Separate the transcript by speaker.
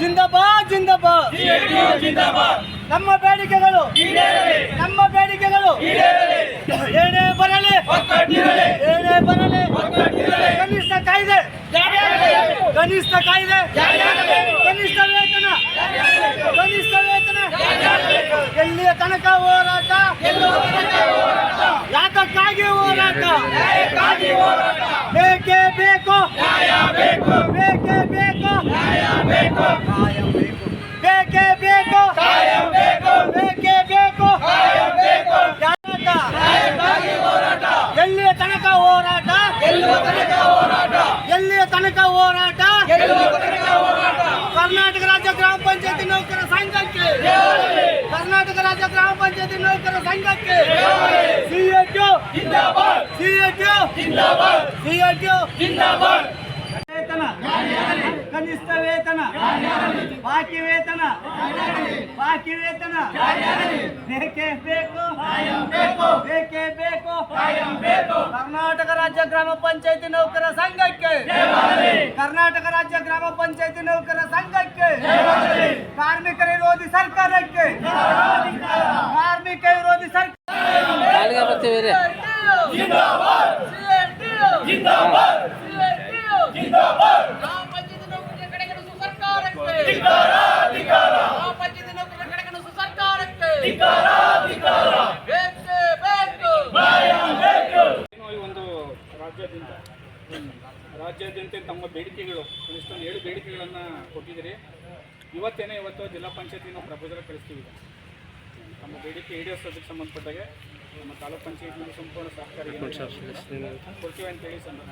Speaker 1: ಜಿಂದಾಬಾದ್ ಜಿಂದಾಬಾದ್. ನಮ್ಮ ಬೇಡಿಕೆಗಳು ನಮ್ಮ ಬೇಡಿಕೆಗಳು. ಏನೇ ಬರಲಿ ಏನೇ ಬರಲಿ. ಕನಿಷ್ಠ ಕಾಯ್ದೆ ಕನಿಷ್ಠ ಕಾಯ್ದೆ. ಕನಿಷ್ಠ ವೇತನ ಕನಿಷ್ಠ ವೇತನ. ಎಲ್ಲಿಯ ತನಕ ಹೋರಾಟ? ಯಾತಕ್ಕಾಗಿ ಹೋರಾಟ? ಬೇಕೇ ಬೇಕು ಬೇಕೇ ಬೇಕು ಬೇಕೇ ಬೇಕು ಬೇಕೇ ಬೇಕು ಹೋರಾಟ ಎಲ್ಲಿಯ ತನಕ ಹೋರಾಟ ಎಲ್ಲಿಯ ತನಕ ಹೋರಾಟ? ಕರ್ನಾಟಕ ರಾಜ್ಯ ಗ್ರಾಮ ಪಂಚಾಯತಿ ನೌಕರ ಸಂಘಕ್ಕೆ. ಕರ್ನಾಟಕ ರಾಜ್ಯ ಗ್ರಾಮ ಪಂಚಾಯತಿ ನೌಕರ ಸಂಘಕ್ಕೆ. ವೇತನ! ಕನಿಷ್ಠ ವೇತನ! ಬಾಕಿ ವೇತನ! ಬಾಕಿ ವೇತನ! ಬೇಕೇ ಬೇಕು! ಬೇಕೇ! ಬೇಕು! ಕರ್ನಾಟಕ ರಾಜ್ಯ ಗ್ರಾಮ ಪಂಚಾಯತಿ ನೌಕರ ಸಂಘಕ್ಕೆ. ಕರ್ನಾಟಕ ರಾಜ್ಯ ಗ್ರಾಮ ಪಂಚಾಯತಿ ನೌಕರ ಸಂಘಕ್ಕೆ. ಕಾರ್ಮಿಕ ವಿರೋಧಿ ಸರ್ಕಾರಕ್ಕೆ. ಕಾರ್ಮಿಕ ವಿರೋಧಿ ಸರ್ಕಾರ
Speaker 2: ಕಾಲಿಗೆ ಬರ್ತೀವಿ ರೀ
Speaker 3: ಗ್ರಾಮ ಪಂಚಾಯತಿ ನೌಕರರ ಕಡೆಗಣಿಸುವ ಸರ್ಕಾರಕ್ಕೆ ಗ್ರಾಮ ಪಂಚಾಯತಿ ನೌಕರರ ಕಡೆಗಣಿಸುವ ಸರ್ಕಾರಕ್ಕೆ ಬೇಕೇ ಬೇಕು
Speaker 4: ಏನು ಈ ಒಂದು ರಾಜ್ಯಾದ್ಯಂತ. ರಾಜ್ಯಾದ್ಯಂತ ತಮ್ಮ ಬೇಡಿಕೆಗಳು ಇಷ್ಟೊಂದು ಏಳು ಬೇಡಿಕೆಗಳನ್ನು ಕೊಟ್ಟಿದ್ದೀರಿ. ಇವತ್ತೇನೆ ಇವತ್ತು ಜಿಲ್ಲಾ ಪಂಚಾಯತಿ ನಾವು ಪ್ರಪೋಸಲ್ ಕಳಿಸ್ತೀವಿ. ತಮ್ಮ ಬೇಡಿಕೆ ಈಡೇರಿಸೋದಕ್ಕೆ ಸಂಬಂಧಪಟ್ಟಾಗೆ ನಮ್ಮ ತಾಲೂಕ್ ಪಂಚಾಯತ್ ಸಂಪೂರ್ಣ ಸಹಕಾರ ಕೊಡ್ತೀವಿ ಅಂತೇಳಿ ಸಂಬಂಧ